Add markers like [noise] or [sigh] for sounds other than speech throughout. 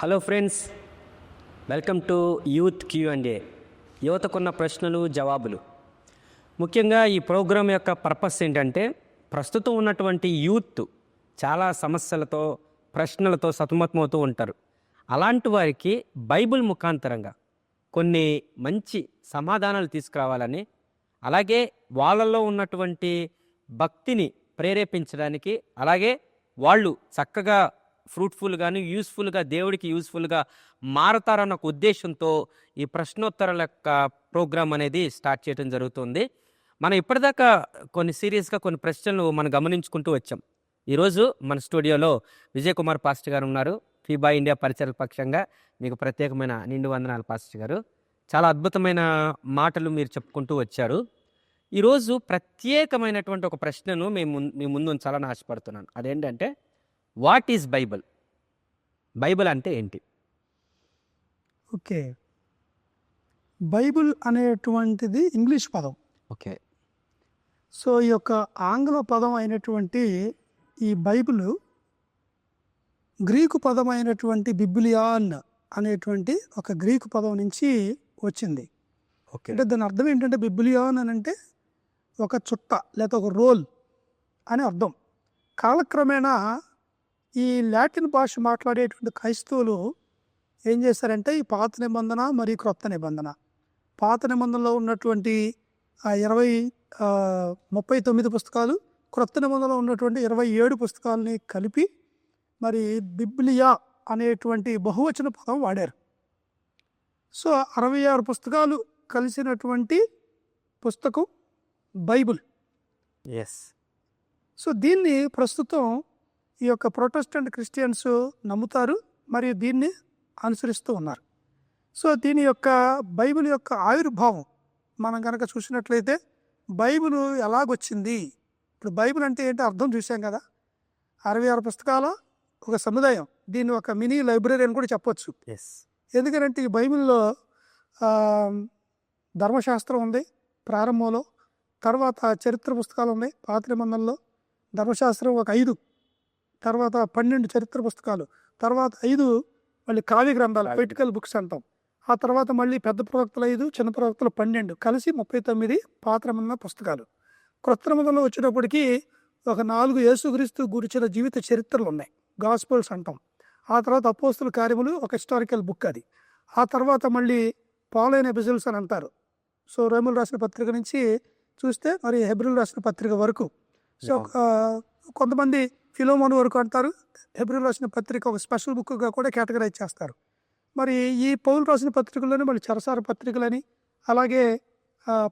Hello friends welcome to youth Q and A యువతకున్న ప్రశ్నలు జవాబులు. ముఖ్యంగా ఈ ప్రోగ్రాం యొక్క పర్పస్ ఏంటంటే ప్రస్తుతం ఉన్నటువంటి యూత్ చాలా సమస్యలతో ప్రశ్నలతో సతమతమవుతూ ఉంటారు. అలాంటి వారికి బైబిల్ ముఖాంతరంగా కొన్ని మంచి సమాధానాలు తీసుకురావాలని అలాగే వాళ్ళల్లో ఉన్నటువంటి భక్తిని ప్రేరేపించడానికి అలాగే వాళ్ళు చక్కగా ఫ్రూట్ఫుల్గాను యూస్ఫుల్గా దేవుడికి యూస్ఫుల్గా మారతారన్న ఒక ఉద్దేశంతో ఈ ప్రశ్నోత్తరాల యొక్క ప్రోగ్రాం అనేది స్టార్ట్ చేయడం జరుగుతుంది. మనం ఇప్పటిదాకా కొన్ని సీరియస్గా కొన్ని ప్రశ్నలు మనం గమనించుకుంటూ వచ్చాం. ఈరోజు మన స్టూడియోలో విజయ్ కుమార్ పాస్టర్ గారు ఉన్నారు. ఫీబా ఇండియా పరిచయాల పక్షంగా మీకు ప్రత్యేకమైన నిండు వందనాలు పాస్టర్ గారు. చాలా అద్భుతమైన మాటలు మీరు చెప్పుకుంటూ వచ్చారు. ఈరోజు ప్రత్యేకమైనటువంటి ఒక ప్రశ్నను మేము మీ ముందు ఉంచాలని ఆశపడుతున్నాను. అదేంటంటే వాట్ ఈజ్ బైబిల్? బైబిల్ అంటే ఏంటి? ఓకే. బైబిల్ అనేటువంటిది ఇంగ్లీష్ పదం. ఓకే. సో ఈ యొక్క ఆంగ్ల పదం అయినటువంటి ఈ బైబిల్ గ్రీకు పదం అయినటువంటి బిబిలియాన్ అనేటువంటి ఒక గ్రీకు పదం నుంచి వచ్చింది. ఓకే. అంటే దాని అర్థం ఏంటంటే బిబిలియాన్ అని అంటే ఒక చుట్ట లేదా ఒక రోల్ అని అర్థం. కాలక్రమేణా ఈ లాటిన్ భాష మాట్లాడేటువంటి క్రైస్తవులు ఏం చేశారంటే ఈ పాత నిబంధన మరియు క్రొత్త నిబంధన. పాత నిబంధనలో ఉన్నటువంటి ఇరవై ముప్పై తొమ్మిది పుస్తకాలు క్రొత్త నిబంధనలో ఉన్నటువంటి ఇరవై ఏడు పుస్తకాలని కలిపి మరి బిబ్లియా అనేటువంటి బహువచన పదం వాడారు. సో అరవై ఆరు పుస్తకాలు కలిసినటువంటి పుస్తకం బైబిల్. ఎస్ సో దీన్ని ప్రస్తుతం ఈ యొక్క ప్రొటెస్టెంట్ క్రిస్టియన్స్ నమ్ముతారు మరియు దీన్ని అనుసరిస్తూ ఉన్నారు. సో దీని యొక్క బైబిల్ యొక్క ఆవిర్భావం మనం కనుక చూసినట్లయితే బైబిల్ ఎలాగొచ్చింది? ఇప్పుడు బైబిల్ అంటే ఏంటో అర్థం చూసాం కదా? అరవై ఆరు పుస్తకాల ఒక సముదాయం దీన్ని ఒక మినీ లైబ్రరీ అని కూడా చెప్పొచ్చు. ఎస్ ఎందుకంటే ఈ బైబిల్లో ధర్మశాస్త్రం ఉంది ప్రారంభంలో తర్వాత చరిత్ర పుస్తకాలు ఉన్నాయి పాత నిబంధనలో ధర్మశాస్త్రం ఒక ఐదు. తర్వాత పన్నెండు చరిత్ర పుస్తకాలు తర్వాత ఐదు మళ్ళీ కావ్య గ్రంథాలు. పొలిటికల్ బుక్స్ అంటాం. ఆ తర్వాత మళ్ళీ పెద్ద ప్రవక్తలు ఐదు చిన్న ప్రవక్తలు పన్నెండు కలిసి ముప్పై తొమ్మిది పాత నిబంధన పుస్తకాలు. నిబంధనలో వచ్చేటప్పటికి ఒక నాలుగు యేసుక్రీస్తు గురించిన జీవిత చరిత్రలు ఉన్నాయి గాస్పల్స్ అంటాం. ఆ తర్వాత అపోస్తుల కార్యములు ఒక హిస్టారికల్ బుక్ అది. ఆ తర్వాత మళ్ళీ పాలైన ఎపిజల్స్ అని అంటారు. సో రోములు రాసిన పత్రిక నుంచి చూస్తే మరి హెబ్రిల్ రాసిన పత్రిక వరకు. సో కొంతమంది ఫిలోమోన్ వరకు అంటారు. హెబ్రిల్ రాసిన పత్రిక ఒక స్పెషల్ బుక్గా కూడా కేటగరైజ్ చేస్తారు. మరి ఈ పౌలు రాసిన పత్రికల్లోనే మళ్ళీ చరసార పత్రికలని అలాగే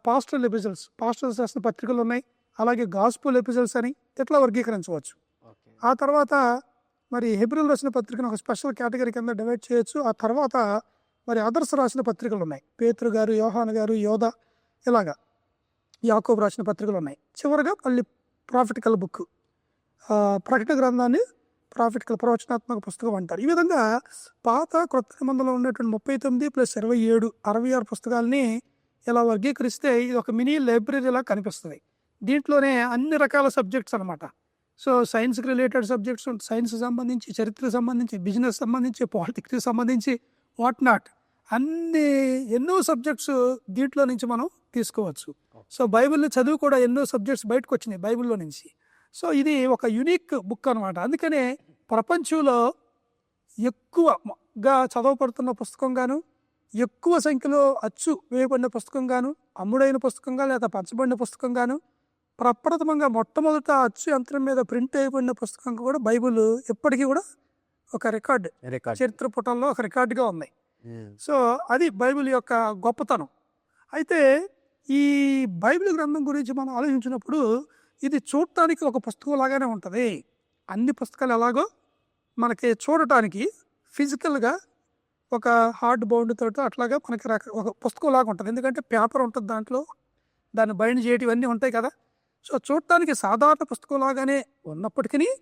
పాస్టల్ ఎపిజల్స్ పాస్టల్స్ రాసిన పత్రికలు ఉన్నాయి. అలాగే గాస్పుల్ ఎపిజల్స్ అని ఇట్లా వర్గీకరించవచ్చు. ఆ తర్వాత మరి హెబ్రిల్ రాసిన పత్రికను ఒక స్పెషల్ కేటగిరీ కింద డివైడ్ చేయొచ్చు. ఆ తర్వాత మరి అదర్స్ రాసిన పత్రికలు ఉన్నాయి. పేతురు గారు యోహాన్ గారు యోధ ఇలాగా యాకోబు రాసిన పత్రికలు ఉన్నాయి. చివరగా మళ్ళీ ప్రాఫిటికల్ బుక్. ప్రకటన గ్రంథాన్ని ప్రాఫిటికల్ ప్రవచనాత్మక పుస్తకం అంటారు. ఈ విధంగా పాత క్రొత్త నిబంధనలో ఉన్నటువంటి ముప్పై తొమ్మిది ప్లస్ ఇరవై ఏడు అరవై ఆరు పుస్తకాలని ఇలా వర్గీకరిస్తే ఇది ఒక మినీ లైబ్రరీలా కనిపిస్తుంది. దీంట్లోనే అన్ని రకాల సబ్జెక్ట్స్ అన్నమాట. సో సైన్స్కి రిలేటెడ్ సబ్జెక్ట్స్ సైన్స్ సంబంధించి చరిత్రకు సంబంధించి బిజినెస్ సంబంధించి పాలిటిక్స్కి సంబంధించి వాట్ నాట్ అన్ని ఎన్నో సబ్జెక్ట్స్ దీంట్లో నుంచి మనం తీసుకోవచ్చు. సో బైబిల్ని చదువు కూడా ఎన్నో సబ్జెక్ట్స్ బయటకు వచ్చినాయి బైబిల్లో నుంచి. సో ఇది ఒక యునిక్ బుక్ అనమాట అందుకనే ప్రపంచంలో ఎక్కువగా చదవబడుతున్న పుస్తకంగాను ఎక్కువ సంఖ్యలో అచ్చు వేయబడిన పుస్తకంగాను అమ్ముడైన పుస్తకంగా లేదా పంచబడిన పుస్తకంగాను ప్రప్రథమంగా మొట్టమొదట అచ్చు యంత్రం మీద ప్రింట్ అయిపోయిన పుస్తకం కూడా బైబిల్ ఎప్పటికీ కూడా ఒక రికార్డ్. చరిత్ర పుటంలో ఒక రికార్డుగా ఉంది. సో అది బైబిల్ యొక్క గొప్పతనం. అయితే ఈ బైబిల్ గ్రంథం గురించి మనం ఆలోచించినప్పుడు ఇది చూడటానికి ఒక పుస్తకం లాగానే ఉంటుంది. అన్ని పుస్తకాలు ఎలాగో మనకి చూడటానికి ఫిజికల్గా ఒక హార్డ్ బౌండ్ తోటి అట్లాగా మనకి రక ఒక పుస్తకం లాగా ఉంటుంది. ఎందుకంటే పేపర్ ఉంటుంది దాంట్లో దాన్ని బైండ్ చేయటం ఇవన్నీ ఉంటాయి కదా. సో చూడటానికి సాధారణ పుస్తకం లాగానే ఉన్నప్పటికీ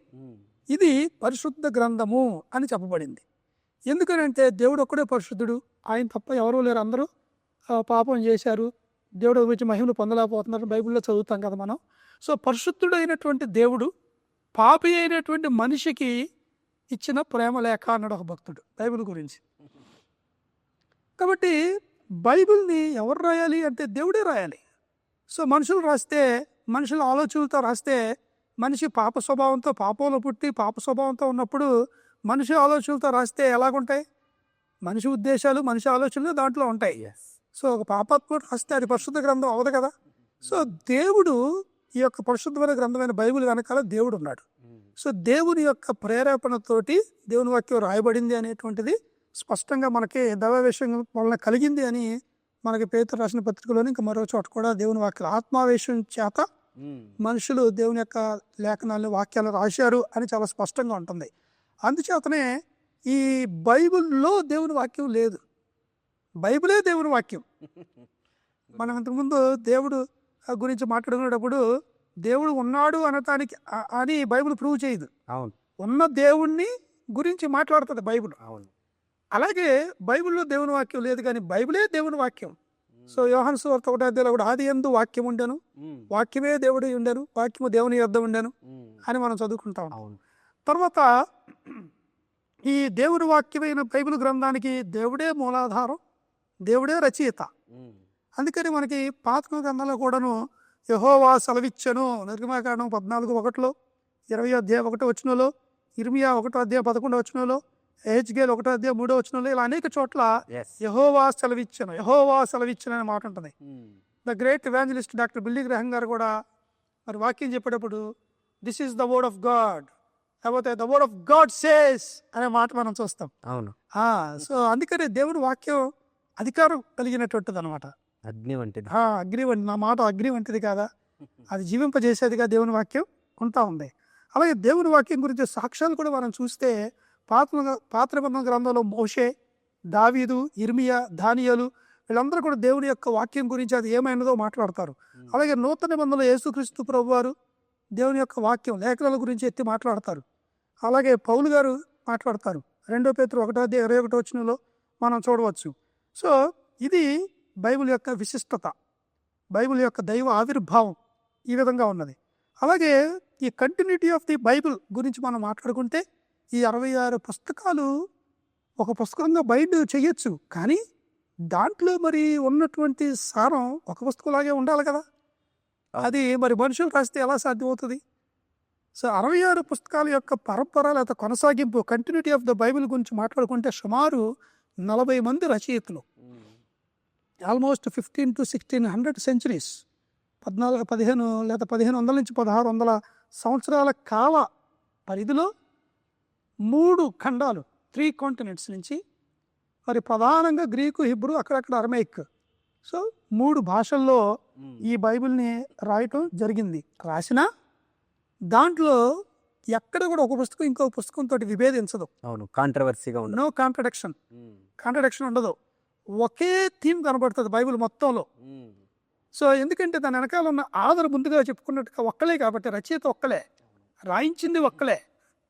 ఇది పరిశుద్ధ గ్రంథము అని చెప్పబడింది. ఎందుకనంటే దేవుడు ఒక్కడే పరిశుద్ధుడు. ఆయన తప్ప ఎవరూ లేరు అందరూ. పాపం చేశారు. దేవుడు గురించి మహిమలు పొందలేకపోతున్నారు. బైబిల్లో చదువుతాం కదా మనం. సో పరిశుద్ధుడు అయినటువంటి దేవుడు పాపి అయినటువంటి మనిషికి ఇచ్చిన ప్రేమ లేఖ అన్నాడు ఒక భక్తుడు బైబిల్ గురించి. కాబట్టి బైబిల్ని ఎవరు రాయాలి అంటే దేవుడే రాయాలి. సో మనుషులు రాస్తే మనుషుల ఆలోచనలతో రాస్తే మనిషి పాప స్వభావంతో పాపంలో పుట్టి పాప స్వభావంతో ఉన్నప్పుడు మనిషి ఆలోచనలతో రాస్తే ఎలాగుంటాయి? మనిషి ఉద్దేశాలు మనిషి ఆలోచనలు దాంట్లో ఉంటాయి. సో ఒక పాపాత్మ రాస్తే అది పరిశుద్ధ గ్రంథం అవదు కదా? సో దేవుడు ఈ యొక్క పరిశుద్ధమైన గ్రంథమైన బైబిల్ వెనకాల దేవుడు ఉన్నాడు సో దేవుని యొక్క ప్రేరేపణతోటి దేవుని వాక్యం రాయబడింది అనేటువంటిది స్పష్టంగా మనకి దైవావేశం వలన కలిగింది అని మనకి పేతురు రాసిన పత్రికలోని ఇంకా మరో చోట కూడా దేవుని వాక్యం ఆత్మావేశం చేత మనుషులు దేవుని యొక్క లేఖనాలను వాక్యాలు రాశారు అని చాలా స్పష్టంగా ఉంటుంది. అందుచేతనే ఈ బైబిల్లో దేవుని వాక్యం లేదు. బైబిలే దేవుని వాక్యం. [laughs] మనం ఇంతకుముందు దేవుడు గురించి మాట్లాడుకునేటప్పుడు దేవుడు ఉన్నాడు అనటానికి అని బైబిల్ ప్రూవ్ చేయదు. అవును. ఉన్న దేవుణ్ణి గురించి మాట్లాడుతుంది బైబిల్. అవును. అలాగే బైబిల్లో దేవుని వాక్యం లేదు కానీ బైబిలే దేవుని వాక్యం. సో యోహాను సువార్త ఒకటో అధ్యాయంలో కూడా ఆది ఎందు వాక్యం ఉండను. వాక్యమే దేవుడి ఉండను. వాక్యము దేవుని యొద్ద ఉండను అని మనం చదువుకుంటాం అవును. తర్వాత ఈ దేవుని వాక్యమైన బైబిల్ గ్రంథానికి దేవుడే మూలాధారం దేవుడే రచయిత. అందుకని మనకి పాత గ్రంథంలో కూడాను యహోవా సెలవిచ్చను. నిర్గమాకాండం పద్నాలుగు ఒకటిలో ఇరవై అధ్యాయం ఒకటో వచ్చినలో ఇర్మియా ఒకటో అధ్యాయం పదకొండో వచ్చినలో హెచ్గేల్ ఒకటో అధ్యాయం మూడో వచ్చినలో ఇలా అనేక చోట్ల యహోవా సెలవిచ్చను. యహోవా సెలవిచ్చను అనే మాట ఉంటుంది. The great evangelist doctor Billy Graham garu కూడా మరి వాక్యం చెప్పేటప్పుడు this is the word of God లేకపోతే the word of God says అనే మాట మనం చూస్తాం. అవును. సో అందుకనే దేవుని వాక్యం అధికారం కలిగినటువంటిది అనమాట అగ్ని వంటిది. అగ్ని వంటి నా మాట అగ్ని వంటిది కాదా? [laughs] అది జీవింపజేసేదిగా దేవుని వాక్యం ఉంటా ఉంది. అలాగే దేవుని వాక్యం గురించి సాక్ష్యాలు కూడా మనం చూస్తే పాత పాత నిబంధన గ్రంథంలో మోషే దావీదు ఇర్మియా దానియలు వీళ్ళందరూ కూడా దేవుని యొక్క వాక్యం గురించి అది ఏమైనదో మాట్లాడతారు. అలాగే నూతన నిబంధనలో యేసుక్రీస్తు ప్రభు వారు దేవుని యొక్క వాక్యం లేఖనాల గురించి ఎత్తి మాట్లాడతారు. అలాగే పౌలు గారు మాట్లాడతారు. రెండో పేతురు ఒకటో ఇరవై ఒకటో వచ్చినలో మనం చూడవచ్చు. సో ఇది బైబిల్ యొక్క విశిష్టత బైబిల్ యొక్క దైవ ఆవిర్భావం ఈ విధంగా ఉన్నది. అలాగే ఈ కంటిన్యూటీ ఆఫ్ ది బైబిల్ గురించి మనం మాట్లాడుకుంటే ఈ అరవై ఆరు పుస్తకాలు ఒక పుస్తకంగా బైండ్ చేయొచ్చు. కానీ దాంట్లో మరి ఉన్నటువంటి సారం ఒక పుస్తకంలాగే ఉండాలి కదా. అది మరి మనుషులు రాస్తే ఎలా సాధ్యమవుతుంది? సో అరవై ఆరు పుస్తకాల యొక్క పరంపర లేదా కొనసాగింపు కంటిన్యూటీ ఆఫ్ ద బైబిల్ గురించి మాట్లాడుకుంటే సుమారు నలభై మంది రచయితలు almost fifteen to sixteen hundred centuries. పద్నాలుగు పదిహేను లేదా పదిహేను వందల నుంచి పదహారు వందల సంవత్సరాల కాల పరిధిలో మూడు ఖండాలు త్రీ కాంటినెంట్స్ నుంచి మరి ప్రధానంగా గ్రీకు హిబ్రూ అక్కడక్కడ అరమైక్. సో మూడు భాషల్లో ఈ బైబిల్ని రాయటం జరిగింది. రాసిన దాంట్లో ఎక్కడ కూడా ఒక పుస్తకం ఇంకో పుస్తకంతో విభేదించదు. అవును కాంట్రవర్సీగా ఉండదు. నో కాంట్రడిక్షన్ కాంట్రడిక్షన్ ఉండదు. ఒకే థీమ్ కనబడుతుంది బైబిల్ మొత్తంలో. సో ఎందుకంటే దాని వెనకాల ఉన్న ఆధార ముందుగా చెప్పుకున్నట్టుగా ఒక్కలే కాబట్టి రచయిత ఒక్కలే రాయించింది ఒక్కలే.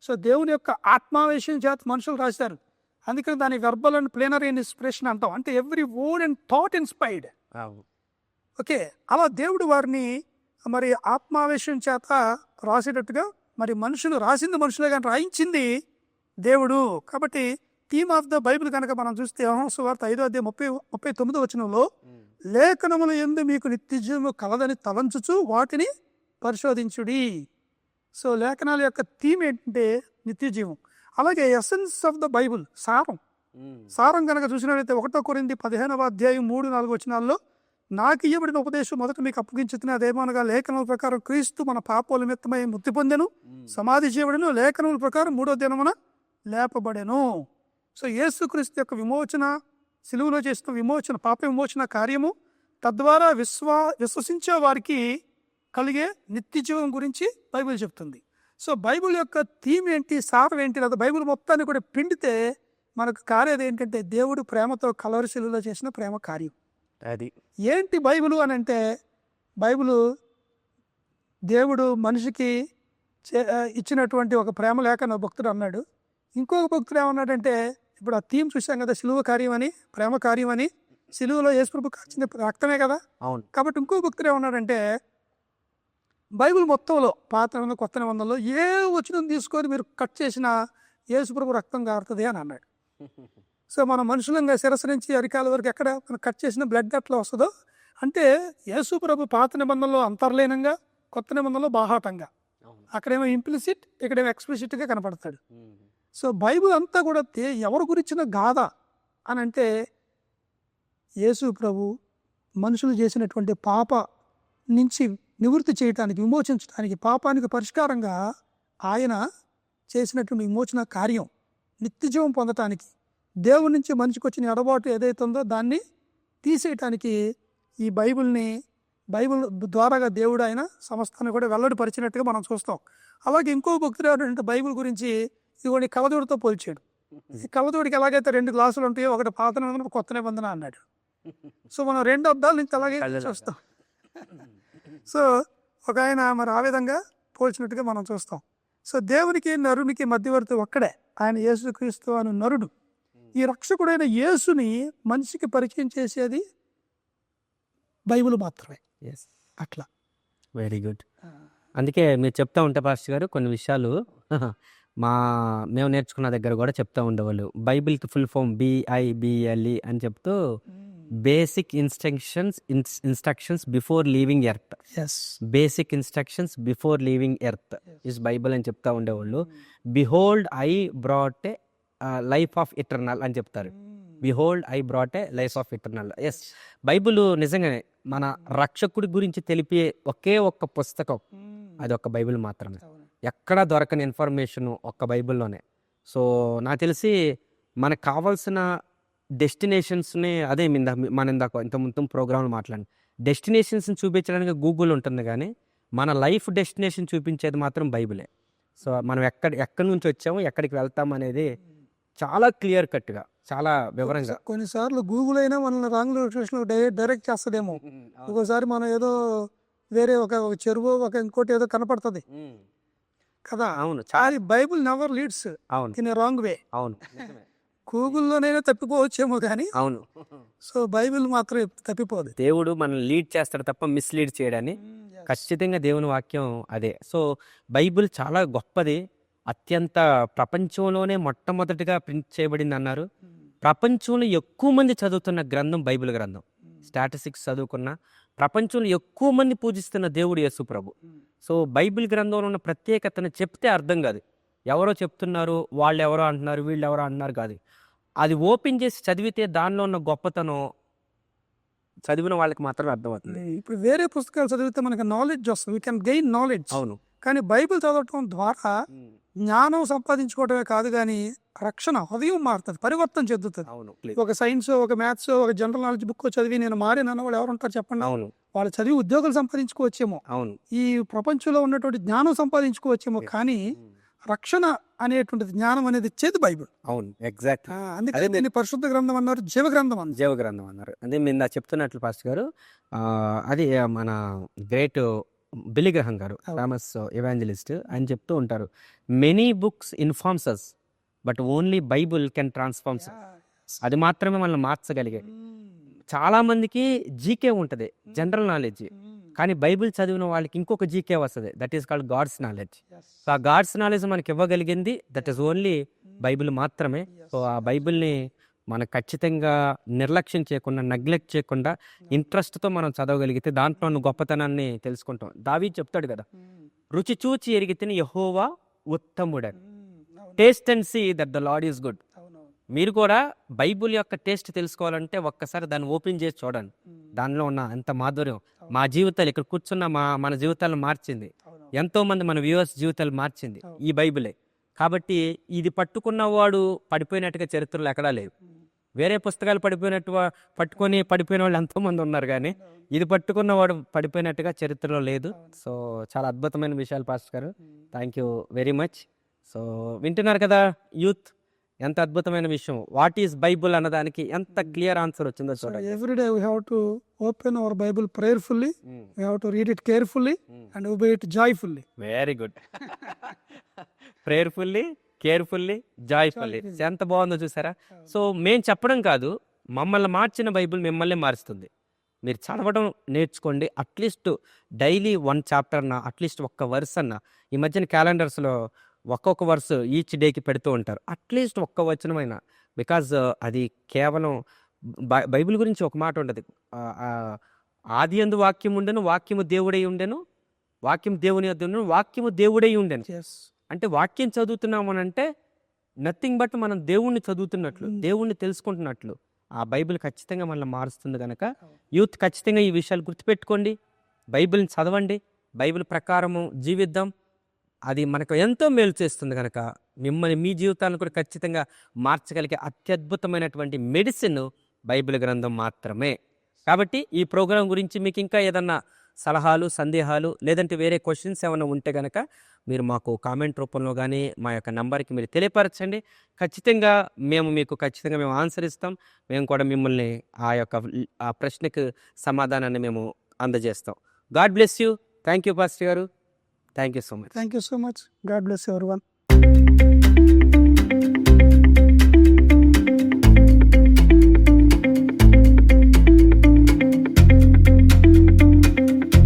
సో దేవుని యొక్క ఆత్మావేశం చేత మనుషులు రాశారు. అందుకని దాని వెర్బల్ అండ్ ప్లేనరీ ఇన్స్పిరేషన్ అంటాం. అంటే every word and thought inspired okay అలా దేవుడు వారిని మరి ఆత్మావేశం చేత రాసేటట్టుగా మరి మనుషులు రాసింది మనుషులే కానీ రాయించింది దేవుడు. కాబట్టి థీమ్ ఆఫ్ ద బైబిల్ కనుక మనం చూస్తే యోహాను వార్త ఐదో అధ్యాయం ముప్పై ముప్పై తొమ్మిదో వచనంలో లేఖనముల ఎందు మీకు నిత్యజీవము కలదని తలంచుచు వాటిని పరిశోధించుడి. సో లేఖనాల యొక్క థీమ్ ఏంటంటే నిత్యజీవం. అలాగే ఎసెన్స్ ఆఫ్ ద బైబుల్ సారం. సారం కనుక చూసినట్లయితే ఒకటో కొరింది పదిహేనవ అధ్యాయం మూడు నాలుగు వచనాల్లో నాకు ఇవ్వబడిన ఉపదేశం మొదట మీకు అప్పగించుతున్న అదేమనగా లేఖనముల ప్రకారం క్రీస్తు మన పాపోల నిమిత్తమై మృతి పొందెను సమాధి చేయబడిను లేఖనముల ప్రకారం మూడో దినమున లేపబడెను. సో యేసుక్రీస్తు యొక్క విమోచన సిలువలో చేసిన విమోచన పాప విమోచన కార్యము తద్వారా విశ్వా విశ్వసించే వారికి కలిగే నిత్య జీవం గురించి బైబిల్ చెప్తుంది. సో బైబిల్ యొక్క థీమ్ ఏంటి సారం ఏంటి లేదా బైబిల్ మొత్తాన్ని కూడా పిండితే మనకు కారేది ఏంటంటే దేవుడు ప్రేమతో కలవరి శిలువలో చేసిన ప్రేమ కార్యం. అది. ఏంటి బైబిల్ అని అంటే బైబిల్ దేవుడు మనిషికి ఇచ్చినటువంటి ఒక ప్రేమ లేఖ నా భక్తుడు అన్నాడు. ఇంకొక భక్తుడు ఏమన్నాడంటే ఇప్పుడు ఆ థీమ్ చూసాం కదా సిలువ కార్యం అని ప్రేమ కార్యం అని. సిలువలో యేసుప్రభు కాచిన రక్తమే కదా. అవును. కాబట్టి ఇంకో భక్తుడు ఏమన్నాడంటే బైబిల్ మొత్తంలో పాత నిబంధన, కొత్త నిబంధనలో ఏ వచనం తీసుకొని మీరు కట్ చేసినా యేసుప్రభు రక్తం కారుతుంది అని అన్నాడు. సో మన మనుషులంగా శిరస్సు నుంచి అరికాల వరకు ఎక్కడ మనం కట్ చేసిన బ్లడ్ ఎట్లా వస్తుందో అంటే యేసుప్రభు పాత నిబంధనలో అంతర్లీనంగా కొత్త నిబంధనలో బాహాటంగా. అక్కడేమో ఇంప్లిసిట్ ఇక్కడేమో ఎక్స్ప్లిసిట్గా కనపడతాడు. సో బైబిల్ అంతా కూడా ఎవరి గురించిన గాథ అని అంటే యేసు ప్రభు మనుషులు చేసినటువంటి పాప నుంచి నివృత్తి చేయటానికి విమోచించడానికి పాపానికి పరిష్కారంగా ఆయన చేసినటువంటి విమోచన కార్యం నిత్యజీవం పొందటానికి దేవుడి నుంచి మనిషికి వచ్చిన ఎడబాటు ఏదైతే ఉందో దాన్ని తీసేయటానికి ఈ బైబిల్ని బైబిల్ ద్వారాగా దేవుడు ఆయన సమస్తాన్ని కూడా వెల్లడిపరిచినట్టుగా మనం చూస్తాం. అలాగే ఇంకో భక్తుడు ఏంటంటే బైబిల్ గురించి ఇదిగోండి కవదోడితో పోల్చాడు. ఈ కవదోడికి ఎలాగైతే రెండు గ్లాసులు ఉంటాయో ఒకటి పాత నిబంధన కొత్త నిబంధన అన్నాడు. సో మనం రెండు అద్దాల నుంచి అలాగే. చూస్తాం. సో ఒక ఆయన మరి ఆ విధంగా పోల్చినట్టుగా మనం చూస్తాం. సో దేవునికి నరునికి మధ్యవర్తి ఒక్కడే. ఆయన యేసుక్రీస్తు అను నరుడు. ఈ రక్షకుడైన యేసుని మనిషికి పరిచయం చేసేది బైబిల్ మాత్రమే. అట్లా. వెరీ గుడ్ అందుకే మీరు చెప్తా ఉంటే పాస్టర్ గారు కొన్ని విషయాలు మా మేము నేర్చుకున్న దగ్గర కూడా చెప్తా ఉండేవాళ్ళు. బైబిల్కి full form B I B L E అని చెప్తూ basic instructions instructions before leaving earth. Basic instructions before leaving earth is Bible అని చెప్తా ఉండేవాళ్ళు. Behold I brought a life of eternal అని చెప్తారు. Behold I brought a life of eternal. Yes Bible నిజంగానే మన రక్షకుడి గురించి తెలిపే ఒకే ఒక్క పుస్తకం. అది ఒక బైబిల్ మాత్రమే. ఎక్కడ దొరకని ఇన్ఫర్మేషన్ ఒక్క బైబిల్లోనే. సో నాకు తెలిసి మనకు కావాల్సిన డెస్టినేషన్స్ని అదే మిందా మన ఇందాక ఇంత ముందు ప్రోగ్రాంలు మాట్లాడి డెస్టినేషన్స్ని చూపించడానికి గూగుల్ ఉంటుంది కానీ మన లైఫ్ డెస్టినేషన్ చూపించేది మాత్రం బైబిలే. సో మనం ఎక్కడ ఎక్కడి నుంచి వచ్చాము ఎక్కడికి వెళ్తాం అనేది చాలా క్లియర్ కట్గా చాలా వివరంగా. కొన్నిసార్లు గూగుల్ అయినా మనల్ని రాంగ్ లొకేషన్ డైరెక్ట్ చేస్తుందేమో. ఒక్కోసారి మనం ఏదో వేరే ఒక చెరువు ఒక ఇంకోటి ఏదో కనపడుతుంది. కదా? అవును. చాలా కానీ బైబుల్ నెవర్ లీడ్స్ అవును. In wrong way. అవును. గూగుల్లోనైనా తప్పిపోవచ్చేమో కానీ అవును. సో బైబిల్ మాత్రం తప్పిపోదు. దేవుడు మనల్ని లీడ్ చేస్తాడు తప్ప మిస్లీడ్ చేయడని ఖచ్చితంగా దేవుని వాక్యం అదే. సో బైబిల్ చాలా గొప్పది. అత్యంత ప్రపంచంలోనే మొట్టమొదటిగా ప్రింట్ చేయబడింది అన్నారు ప్రపంచంలో ఎక్కువ మంది చదువుతున్న గ్రంథం బైబిల్ గ్రంథం. స్టాటిస్టిక్స్ చదువుకున్న ప్రపంచంలో ఎక్కువ మంది పూజిస్తున్న దేవుడు యేసు ప్రభు. సో బైబిల్ గ్రంథంలో ఉన్న ప్రత్యేకతను చెప్తే అర్థం కాదు. ఎవరో చెప్తున్నారు వాళ్ళు ఎవరో అంటున్నారు వీళ్ళు ఎవరో అంటున్నారు కాదు. అది ఓపెన్ చేసి చదివితే దానిలో ఉన్న గొప్పతనం చదివిన వాళ్ళకి మాత్రమే అర్థమవుతుంది. ఇప్పుడు వేరే పుస్తకాలు చదివితే మనకి నాలెడ్జ్ వస్తుంది. వీ కెన్ గెయిన్ నాలెడ్జ్ అవును. కానీ బైబిల్ చదవటం ద్వారా జ్ఞానం సంపాదించుకోవడమే కాదు కానీ రక్షణ హృదయం మారుతుంది పరివర్తన చెందుతుంది. అవును. ఒక సైన్స్ ఒక మ్యాథ్స్ ఒక జనరల్ నాలెడ్జ్ బుక్ చదివి నేను మారిన వాళ్ళు ఎవరు ఉంటారు చెప్పండి? అవును. వాళ్ళు చదివి ఉద్యోగాలు సంపాదించుకోవచ్చేమో. అవును. ఈ ప్రపంచంలో ఉన్నటువంటి జ్ఞానం సంపాదించుకోవచ్చేమో. కానీ రక్షణ అనేటువంటిది జ్ఞానం అనేది ఇచ్చేది బైబిల్. అవును ఎగ్జాక్ట్ ఆ, అందుకని అదే దీన్ని పరిశుద్ధ గ్రంథం అన్నారు జీవ గ్రంథం అన్నారు. జీవ గ్రంథం అన్నారు. అదే మీరు చెప్తున్నట్లు పాస్టర్ గారు అది మన గ్రేట్ బిలిగ్రహం గారు. ఫేమస్ ఎవాంజలిస్ట్ అని చెప్తూ ఉంటారు. Many books informs us but only Bible can transforms అది మాత్రమే మనల్ని మార్చగలిగే. చాలా మందికి జీకే ఉంటుంది జనరల్ నాలెడ్జ్. కానీ బైబిల్ చదివిన వాళ్ళకి ఇంకొక జీకే వస్తుంది that is called God's knowledge so ఆ గాడ్స్ నాలెడ్జ్ మనకి ఇవ్వగలిగింది దట్ ఈస్ ఓన్లీ బైబిల్ మాత్రమే. సో ఆ బైబిల్ని మనం ఖచ్చితంగా నిర్లక్ష్యం చేయకుండా నెగ్లెక్ట్ చేయకుండా ఇంట్రెస్ట్తో మనం చదవగలిగితే దాంట్లో ఉన్న గొప్పతనాన్ని తెలుసుకుంటాం. దావి చెప్తాడు కదా రుచి చూచి ఎరిగితే యహోవా ఉత్తముడని taste and see that the lord is good మీరు కూడా బైబుల్ యొక్క టేస్ట్ తెలుసుకోవాలంటే ఒక్కసారి దాన్ని ఓపెన్ చేసి చూడండి. దానిలో ఉన్న ఎంత మాధుర్యం. మా జీవితాలు ఇక్కడ కూర్చున్న మా మన జీవితాలను మార్చింది. ఎంతో మంది మన వ్యూవర్స్ జీవితాలు మార్చింది ఈ బైబిలే. కాబట్టి ఇది పట్టుకున్నవాడు పడిపోయినట్టుగా చరిత్రలో ఎక్కడా లేవు. వేరే పుస్తకాలు పడిపోయినట్టు పట్టుకొని పడిపోయిన వాళ్ళు ఎంతో మంది ఉన్నారు కానీ ఇది పట్టుకున్నవాడు పడిపోయినట్టుగా చరిత్రలో లేదు. సో చాలా అద్భుతమైన విషయాలు pastor garu. Thank you very much so వింటున్నారు కదా యూత్? ఎంత అద్భుతమైన విషయం. వాట్ ఈస్ బైబుల్ అన్నదానికి ఎంత క్లియర్ ఆన్సర్ వచ్చిందో చూడండి. Every day we have to open our Bible prayerfully we have to read it carefully and obey it joyfully very good prayerfully carefully joyfully. ఎంత బాగుందో చూసారా? సో మేం చెప్పడం కాదు మమ్మల్ని మార్చిన బైబిల్ మిమ్మల్ని మారుస్తుంది. మీరు చదవడం నేర్చుకోండి at least daily one chapter అన్న అట్లీస్ట్ ఒక్క వర్స్ అన్న ఈ మధ్యన క్యాలెండర్స్లో ఒక్కొక్క వర్స్ ఈచ్ డేకి పెడుతూ ఉంటారు. అట్లీస్ట్ ఒక్క వచనమైనా బికాజ్ అది కేవలం బై- బైబిల్ గురించి ఒక మాట ఉండదు. ఆది ఎందు వాక్యం ఉండెను వాక్యము దేవుడై ఉండెను వాక్యం దేవుని ఉండెను వాక్యము దేవుడై ఉండెను. అంటే వాక్యం చదువుతున్నాము అని అంటే నథింగ్ బట్ మనం దేవుణ్ణి చదువుతున్నట్లు. దేవుణ్ణి తెలుసుకుంటున్నట్లు. ఆ బైబిల్ ఖచ్చితంగా మనల్ని మారుస్తుంది కనుక యూత్ ఖచ్చితంగా ఈ విషయాలు గుర్తుపెట్టుకోండి. బైబిల్ని చదవండి. బైబిల్ ప్రకారము జీవిద్దాం. అది మనకు ఎంతో మేలు చేస్తుంది కనుక మిమ్మల్ని మీ జీవితాలను కూడా ఖచ్చితంగా మార్చగలిగే అత్యద్భుతమైనటువంటి మెడిసిన్ బైబిల్ గ్రంథం మాత్రమే. కాబట్టి ఈ ప్రోగ్రాం గురించి మీకు ఇంకా ఏదన్నా సలహాలు సందేహాలు లేదంటే వేరే క్వశ్చన్స్ ఏమైనా ఉంటే కనుక మీరు మాకు కామెంట్ రూపంలో కానీ మా యొక్క నంబర్కి మీరు తెలియపరచండి. ఖచ్చితంగా మేము మీకు ఖచ్చితంగా మేము ఆన్సర్ ఇస్తాం. మేము కూడా మిమ్మల్ని ఆ యొక్క ఆ ప్రశ్నకు సమాధానాన్ని మేము అందజేస్తాం. God bless you. Thank you pastor garu. Thank you so much. Thank you so much. God bless everyone